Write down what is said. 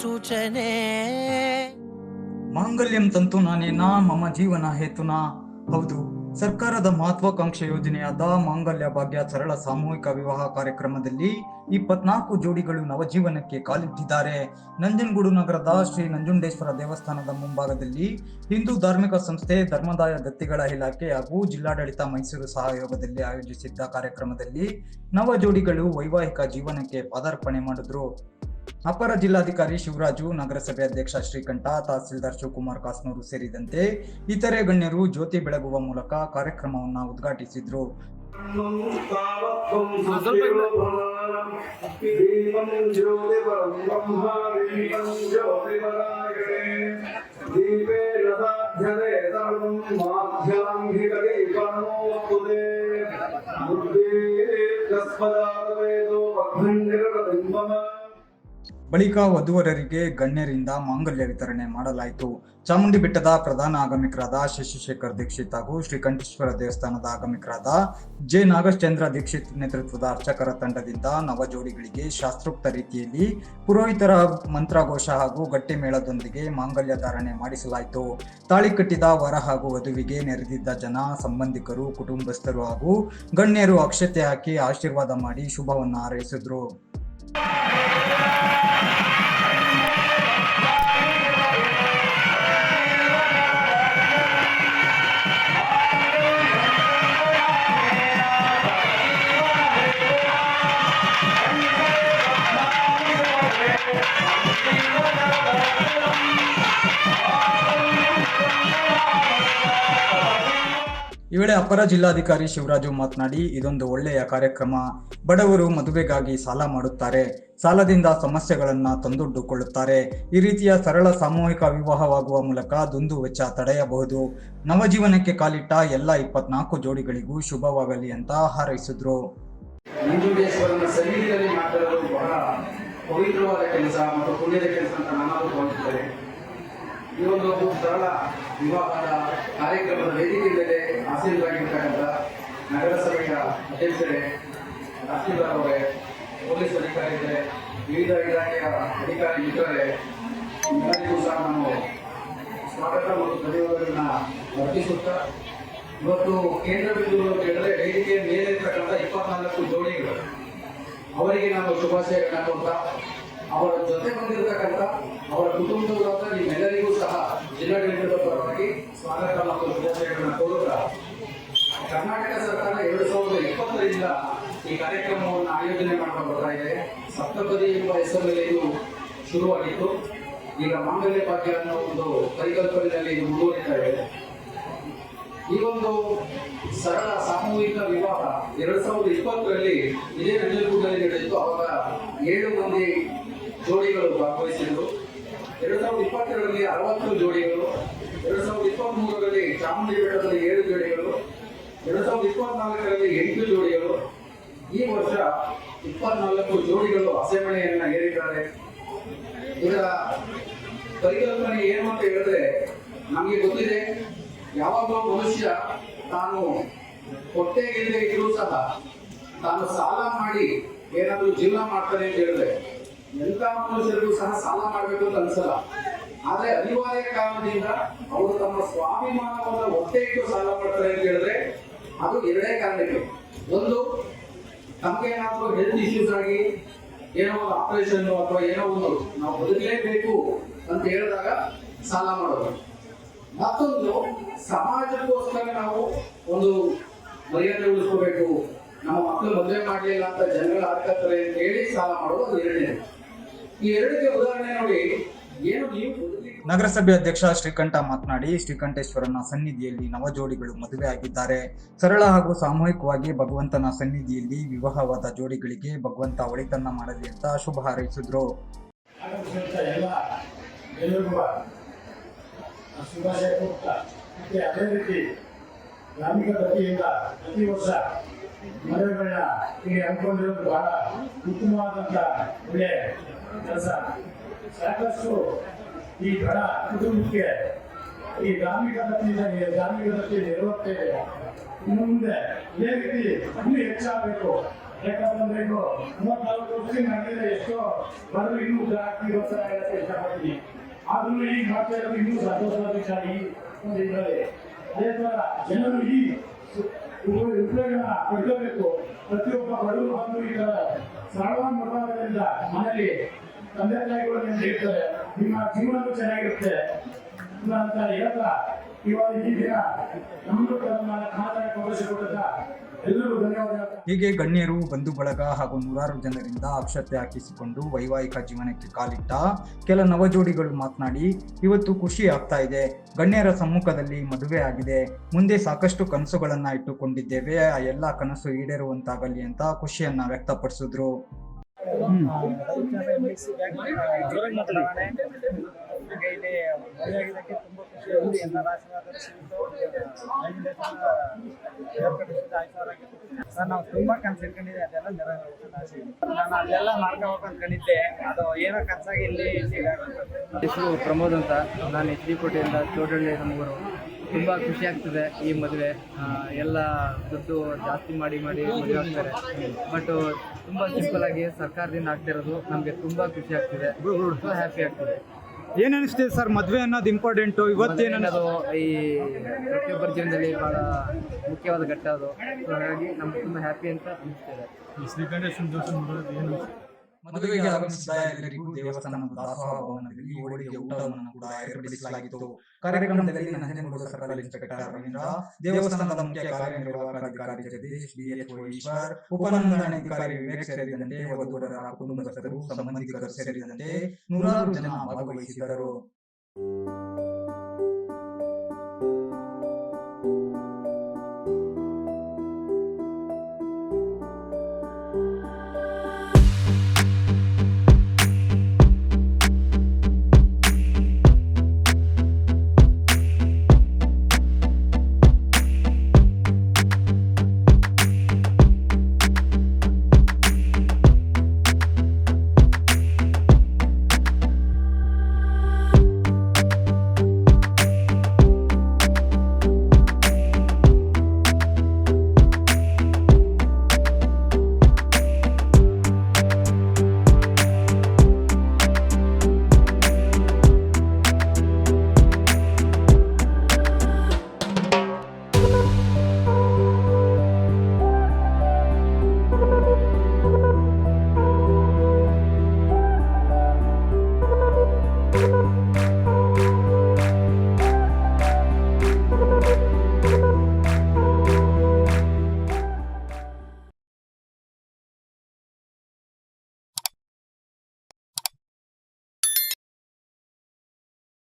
ಸೂಚನೆ. ಮಾಂಗಲ್ಯಂ ತಂತು ನಾನೇನಾ ಮಮ ಜೀವನ ಹೇತುನಾ. ಹೌದು, ಸರ್ಕಾರದ ಮಹತ್ವಾಕಾಂಕ್ಷೆ ಯೋಜನೆಯಾದ ಮಾಂಗಲ್ಯ ಭಾಗ್ಯ ಸರಳ ಸಾಮೂಹಿಕ ವಿವಾಹ ಕಾರ್ಯಕ್ರಮದಲ್ಲಿ ಇಪ್ಪತ್ನಾಲ್ಕು ಜೋಡಿಗಳು ನವಜೀವನಕ್ಕೆ ಕಾಲಿಟ್ಟಿದ್ದಾರೆ. ನಂಜನಗೂಡು ನಗರದ ಶ್ರೀ ನಂಜುಂಡೇಶ್ವರ ದೇವಸ್ಥಾನದ ಮುಂಭಾಗದಲ್ಲಿ ಹಿಂದೂ ಧಾರ್ಮಿಕ ಸಂಸ್ಥೆ ಧರ್ಮದಾಯ ದತ್ತಿಗಳ ಇಲಾಖೆ ಹಾಗೂ ಜಿಲ್ಲಾಡಳಿತ ಮೈಸೂರು ಸಹಯೋಗದಲ್ಲಿ ಆಯೋಜಿಸಿದ್ದ ಕಾರ್ಯಕ್ರಮದಲ್ಲಿ ನವ ಜೋಡಿಗಳು ವೈವಾಹಿಕ ಜೀವನಕ್ಕೆ ಪಾದಾರ್ಪಣೆ ಮಾಡಿದ್ರು. ಅಪರ ಜಿಲ್ಲಾಧಿಕಾರಿ ಶಿವರಾಜು ನಗರಸಭೆ ಅಧ್ಯಕ್ಷ ಶ್ರೀಕಂಠ ತಹಸೀಲ್ದಾರ್ ಶಿವಕುಮಾರ್ ಕಾಸ್ನೂರು ಸೇರಿದಂತೆ ಇತರೆ ಗಣ್ಯರು ಜ್ಯೋತಿ ಬೆಳಗುವ ಮೂಲಕ ಕಾರ್ಯಕ್ರಮವನ್ನು ಉದ್ಘಾಟಿಸಿದ್ರು ಬಳಿಕ ವಧುವರರಿಗೆ ಗಣ್ಯರಿಂದ ಮಾಂಗಲ್ಯ ವಿತರಣೆ ಮಾಡಲಾಯಿತು. ಚಾಮುಂಡಿ ಬೆಟ್ಟದ ಪ್ರಧಾನ ಆಗಮಿಕರಾದ ಶಶಿಶೇಖರ್ ದೀಕ್ಷಿತ್ ಹಾಗೂ ಶ್ರೀಕಂಠೇಶ್ವರ ದೇವಸ್ಥಾನದ ಆಗಮಿಕರಾದ ಜೆ. ನಾಗಶ್ಚಂದ್ರ ದೀಕ್ಷಿತ್ ನೇತೃತ್ವದ ಅರ್ಚಕರ ತಂಡದಿಂದ ನವ ಜೋಡಿಗಳಿಗೆ ಶಾಸ್ತ್ರೋಕ್ತ ರೀತಿಯಲ್ಲಿ ಪುರೋಹಿತರ ಮಂತ್ರಘೋಷ ಹಾಗೂ ಗಟ್ಟಿಮೇಳದೊಂದಿಗೆ ಮಾಂಗಲ್ಯ ಧಾರಣೆ ಮಾಡಿಸಲಾಯಿತು. ತಾಳಿ ಕಟ್ಟಿದ ವರ ಹಾಗೂ ವಧುವಿಗೆ ನೆರೆದಿದ್ದ ಜನ, ಸಂಬಂಧಿಕರು, ಕುಟುಂಬಸ್ಥರು ಹಾಗೂ ಗಣ್ಯರು ಅಕ್ಷತೆ ಹಾಕಿ ಆಶೀರ್ವಾದ ಮಾಡಿ ಶುಭವನ್ನು ಹಾರೈಸಿದ್ರು. ಈ ವೇಳೆ ಅಪರ ಜಿಲ್ಲಾಧಿಕಾರಿ ಶಿವರಾಜು ಮಾತನಾಡಿ, ಇದೊಂದು ಒಳ್ಳೆಯ ಕಾರ್ಯಕ್ರಮ. ಬಡವರು ಮದುವೆಗಾಗಿ ಸಾಲ ಮಾಡುತ್ತಾರೆ. ಸಾಲದಿಂದ ಸಮಸ್ಯೆಗಳನ್ನ ತಂದೊಡ್ಡುಕೊಳ್ಳುತ್ತಾರೆ. ಈ ರೀತಿಯ ಸರಳ ಸಾಮೂಹಿಕ ವಿವಾಹವಾಗುವ ಮೂಲಕ ದುಂದು ವೆಚ್ಚ ತಡೆಯಬಹುದು. ನವಜೀವನಕ್ಕೆ ಕಾಲಿಟ್ಟ ಎಲ್ಲ ಇಪ್ಪತ್ನಾಲ್ಕು ಜೋಡಿಗಳಿಗೂ ಶುಭವಾಗಲಿ ಅಂತ ಹಾರೈಸಿದ್ರು. ಪವಿತ್ರವಾದ ಕೆಲಸ ಮತ್ತು ಪುಣ್ಯದ ಕೆಲಸ ಅಂತ ನಾನು ಈ ಒಂದು ಸರಳ ವಿವಾಹದ ಕಾರ್ಯಕ್ರಮದ ವೇದಿಕೆ ಆಸೀನರಾಗಿರ್ತಕ್ಕಂಥ ನಗರಸಭೆಯ ಅಧ್ಯಕ್ಷರೇ, ತಹಸೀಲ್ದಾರ್ ಅವರೇ, ಪೊಲೀಸ್ ಅಧಿಕಾರಿಗಳೇ, ವಿವಿಧ ಇಲಾಖೆಯ ಅಧಿಕಾರಿ ಮಿತ್ರರೇ, ಎಲ್ಲರಿಗೂ ಸಹ ನಾನು ಸ್ವಾಗತ ಮತ್ತು ಧನ್ಯವಾದಗಳನ್ನ ವರ್ತಿಸುತ್ತಾ ಇವತ್ತು ಕೇಂದ್ರ ಬಿಂದು ಅಂತ ಹೇಳಿದ್ರೆ ವೇದಿಕೆಯ ಮೇಲೆ ಇರ್ತಕ್ಕಂಥ ಇಪ್ಪತ್ನಾಲ್ಕು ಜೋಡಿಗಳು. ಅವರಿಗೆ ನಾವು ಶುಭಾಶಯಗಳನ್ನ ಕೊಡ್ತಾ ಅವರ ಜೊತೆ ಬಂದಿರತಕ್ಕಂಥ ಅವರ ಕುಟುಂಬದವರಾದ ನಿಮ್ಮೆಲ್ಲರಿಗೂ ಸಹ ಜಿಲ್ಲಾಡಳಿತದ ಪರವಾಗಿ ಸ್ವಾಗತ ಮತ್ತು ಶುಭಾಶಯಗಳನ್ನು ಕೋರುತ್ತಾ ಕರ್ನಾಟಕ ಸರ್ಕಾರ ಎರಡು ಸಾವಿರದ ಇಪ್ಪತ್ತರಿಂದ ಈ ಕಾರ್ಯಕ್ರಮವನ್ನು ಆಯೋಜನೆ ಮಾಡ್ತಾ ಬರ್ತಾ ಇದೆ. ಸಪ್ತಪದಿ ಎಂಬ ಹೆಸರಿನಲ್ಲಿ ಇದು ಶುರುವಾಗಿತ್ತು. ಈಗ ಮಾಂಗಲ್ಯ ಭಾಗ್ಯ ಅನ್ನೋ ಒಂದು ಪರಿಕಲ್ಪನೆಯಲ್ಲಿ ಇದು ಮುಂದುವರಿತಾ ಇದೆ. ಈ ಒಂದು ಸರಳ ಸಾಮೂಹಿಕ ವಿವಾಹ ಎರಡು ಸಾವಿರದ ಇಪ್ಪತ್ತರಲ್ಲಿ ಇದೇ ನಂಜನಗೂಡಲ್ಲಿ ನಡೆಯಿತು ಅವಾಗ ಏಳು ಮಂದಿ ಜೋಡಿಗಳು ಭಾಗವಹಿಸಿದರು ಎರಡು ಸಾವಿರದ ಇಪ್ಪತ್ತೆರಡರಲ್ಲಿ ಅರವತ್ತು ಜೋಡಿಗಳು, ಎರಡು ಸಾವಿರದ ಇಪ್ಪತ್ತ್ ಮೂರರಲ್ಲಿ ಚಾಮುಂಡಿ ಬೆಟ್ಟದಲ್ಲಿ ಏಳು ಜೋಡಿಗಳು ಎರಡ್ ಸಾವಿರದ ಇಪ್ಪತ್ನಾಲ್ಕರಲ್ಲಿ ಎಂಟು ಜೋಡಿಗಳು. ಈ ವರ್ಷ ಇಪ್ಪತ್ನಾಲ್ಕು ಜೋಡಿಗಳು ಅಸೆಂಬ್ಲಿಯನ್ನ ಏರಿದ್ದಾರೆ. ಇದರ ಪರಿಕಲ್ಪನೆ ಏನು ಅಂತ ಹೇಳಿದ್ರೆ, ನಮಗೆ ಗೊತ್ತಿದೆ, ಯಾವಾಗಲೂ ಮನುಷ್ಯ ತಾನು ಹೊಟ್ಟೆಗಿಲ್ಲದೆ ಇದ್ರೂ ಸಹ ತಾನು ಸಾಲ ಮಾಡಿ ಏನಾದರೂ ಜೀವನ ಮಾಡ್ತಾನೆ ಅಂತ ಹೇಳಿದ್ರೆ ಎಂತ ಮನುಷ್ಯರಿಗೂ ಸಹ ಸಾಲ ಮಾಡಬೇಕು ಅಂತ ಅನ್ಸಲ್ಲ. ಆದ್ರೆ ಅನಿವಾರ್ಯ ಕಾರಣದಿಂದ ಅವರು ತಮ್ಮ ಸ್ವಾಭಿಮಾನವನ್ನು ಹೊಟ್ಟೆ ಇಟ್ಟು ಸಾಲ ಮಾಡ್ತಾರೆ ಅಂತ ಹೇಳಿದ್ರೆ ಅದು ಎರಡೇ ಕಾರಣಕ್ಕೆ. ಒಂದು ತಮ್ಗೇನಾದ್ರೂ ಹೆಲ್ತ್ ಇಶ್ಯೂಸ್ ಆಗಿ ಏನೋ ಒಂದು ಆಪರೇಷನ್ ಅಥವಾ ಏನೋ ಒಂದು ನಾವು ಬದುಕಲೇಬೇಕು ಅಂತ ಹೇಳಿದಾಗ ಸಾಲ ಮಾಡೋದು. ಮತ್ತೊಂದು, ಸಮಾಜಕ್ಕೋಸ್ಕರ ನಾವು ಒಂದು ಮರ್ಯಾದೆ ಉಳಿಸ್ಕೋಬೇಕು. ನಮ್ಮ ಮಕ್ಕಳು ಮದುವೆ ಮಾಡಲಿಲ್ಲ ಅಂತ ಜನಗಳ ಆಡ್ಕತ್ತಾರೆ ಅಂತ ಹೇಳಿ ಸಾಲ ಮಾಡೋದು ಅದು ಎರಡನೇ. ಈ ಎರಡಕ್ಕೆ ಉದಾಹರಣೆ ನೋಡಿ. ನಗರಸಭೆ ಅಧ್ಯಕ್ಷ ಶ್ರೀಕಂಠ ಮಾತನಾಡಿ, ಶ್ರೀಕಂಠೇಶ್ವರನ ಸನ್ನಿಧಿಯಲ್ಲಿ ನವಜೋಡಿಗಳು ಮದುವೆ ಆಗಿದ್ದಾರೆ. ಸರಳ ಹಾಗೂ ಸಾಮೂಹಿಕವಾಗಿ ಭಗವಂತನ ಸನ್ನಿಧಿಯಲ್ಲಿ ವಿವಾಹವಾದ ಜೋಡಿಗಳಿಗೆ ಭಗವಂತ ಒಳಿತನ್ನ ಮಾಡಲಿ ಅಂತ ಶುಭ ಹಾರೈಸಿದ್ರು. ಸಾಕಷ್ಟು ಈ ಬಡ ಕುಟುಂಬಕ್ಕೆ, ಈ ಧಾರ್ಮಿಕ ದತ್ತಿಯಿಂದ ಧಾರ್ಮಿಕ ದತ್ತಿ ಇದೆ ಇನ್ನು ಮುಂದೆ ಇದೇ ರೀತಿ ಇನ್ನೂ ಹೆಚ್ಚಾಗಬೇಕು. ಯಾಕಂತಂದ್ರೆ ಇದು ಮೂವತ್ನಾಲ್ಕು ವರ್ಷದಿಂದ ನಡೆದಿದೆ, ಎಷ್ಟೋ ಬರಲು ಇನ್ನೂ ಜಾಸ್ತಿ ವರ್ಷ ಹೇಳಕ್ಕೆ ಇಷ್ಟಪಡ್ತೀನಿ. ಆದ್ರೂ ಈ ಮಾಡ್ತಾ ಇನ್ನೂ ಸಂತೋಷವಾದ ಈ ಒಂದು ಇದರಲ್ಲಿ. ಅದೇ ತರ ಜನರು ಈ ಉಪಯೋಗನ ಪಡ್ಕೋಬೇಕು. ಪ್ರತಿಯೊಬ್ಬ ಬಡವರು ಬಂದು ಈಗ ಸರಳವಾಗಿ ಬಡವಾಗೋದ್ರಿಂದ ಮನೆಯಲ್ಲಿ ತಂದೆ ತಾಯಿಗಳು ಇರ್ತಾರೆ ನಿಮ್ಮ ಜೀವನವೂ ಚೆನ್ನಾಗಿರುತ್ತೆ. ಅಂತ ಹೇಳ್ತಾ, ಇವಾಗ ಈ ದಿನ ಕೊಟ್ಟಂತ ಎಲ್ಲರಿಗೂ ಧನ್ಯವಾದ. ಹೀಗೆ ಗಣ್ಯರು ಬಂಧು ಬಳಗ ಹಾಗೂ ನೂರಾರು ಜನರಿಂದ ಅಕ್ಷತೆ ಹಾಕಿಸಿಕೊಂಡು ವೈವಾಹಿಕ ಜೀವನಕ್ಕೆ ಕಾಲಿಟ್ಟ ಕೆಲ ನವಜೋಡಿಗಳು ಮಾತನಾಡಿ ಇವತ್ತು ಖುಷಿ ಆಗ್ತಾ ಇದೆ. ಗಣ್ಯರ ಸಮ್ಮುಖದಲ್ಲಿ ಮದುವೆ ಆಗಿದೆ. ಮುಂದೆ ಸಾಕಷ್ಟು ಕನಸುಗಳನ್ನ ಇಟ್ಟುಕೊಂಡಿದ್ದೇವೆ. ಆ ಎಲ್ಲ ಕನಸು ಈಡೇರುವಂತಾಗಲಿ ಅಂತ ಖುಷಿಯನ್ನ ವ್ಯಕ್ತಪಡಿಸಿದ್ರು. ಇಲ್ಲಿ ತುಂಬ ಖುಷಿ ಸರ್ ನಾವು ತುಂಬಾ ಕನ್ಸು ಇಟ್ಕೊಂಡಿದ್ದೆ ಅದೆಲ್ಲ. ನಾನು ಅಲ್ಲೆಲ್ಲ ಮಾಡ್ಕೋಬೇಕು ಅನ್ಕೊಂಡಿದ್ದೆ ಅದು ಏನೋ ಖರ್ಚಾಗಿ ಇಲ್ಲಿ ಹೆಸರು ಪ್ರಮೋದ್ ಅಂತ ನಾನು ಎಚ್ ಡಿ ಕೋಟೆಯಿಂದ ನಮ್ಮೂರು ತುಂಬ ಖುಷಿ ಆಗ್ತದೆ ಈ ಮದುವೆ. ಎಲ್ಲ ದುಡ್ಡು ಜಾಸ್ತಿ ಮಾಡಿ ಮಾಡಿ ಮದುವೆ ಆಗ್ತಾರೆ. ಬಟ್ ತುಂಬ ಸಿಂಪಲ್ ಆಗಿ ಸರ್ಕಾರದಿಂದ ಆಗ್ತಿರೋದು ನಮಗೆ ತುಂಬ ಖುಷಿ ಆಗ್ತಿದೆ. ತುಂಬ ಹ್ಯಾಪಿ ಆಗ್ತಿದೆ. ಏನ್ ಅನಿಸ್ತಿದೆ ಸರ್? ಮದುವೆ ಅನ್ನೋದು ಇಂಪಾರ್ಟೆಂಟು ಅದು ಈ ಪ್ರತಿಯೊಬ್ಬರ ಜೀವನದಲ್ಲಿ ಬಹಳ ಮುಖ್ಯವಾದ ಘಟ್ಟ ಅದು. ಸೊ ಹಾಗಾಗಿ ನಮ್ಗೆ ತುಂಬ ಹ್ಯಾಪಿ ಅಂತ ಅನಿಸ್ತಿದೆ? ಮದುವೆಗೆ ಆಗಮಿಸಿದ ಎಲ್ಲರಿಗೂ ದೇವಸ್ಥಾನದ ದಾಸೋಹ ಭವನದಲ್ಲಿ ಹೋಳಿಗೆ ಊಟವನ್ನು ಕೂಡ ಏರ್ಪಡಿಸಲಾಗಿತ್ತು. ಕಾರ್ಯಕ್ರಮದಲ್ಲಿ ನಂಜನಗೂಡು ಸರ್ಕಲ್ ಇನ್ಸ್ಪೆಕ್ಟರ್ ರವೀಂದ್ರ, ದೇವಸ್ಥಾನದ ಮುಖ್ಯ ಕಾರ್ಯನಿರ್ವಾಹಕ ಅಧಿಕಾರಿ ಜಗದೀಶ್, ಡಿಎಚ್ಒ ಈಶ್ವರ್, ಉಪನೋಂದಣಾಧಿಕಾರಿ ವಿವೇಕ್ ಸೇರಿದಂತೆ ವಧುವರರ ಕುಟುಂಬಸ್ಥರು ಸಂಬಂಧಿಕರು ಸೇರಿದಂತೆ ನೂರಾರು ಜನ ಭಾಗವಹಿಸಿದ್ದರು.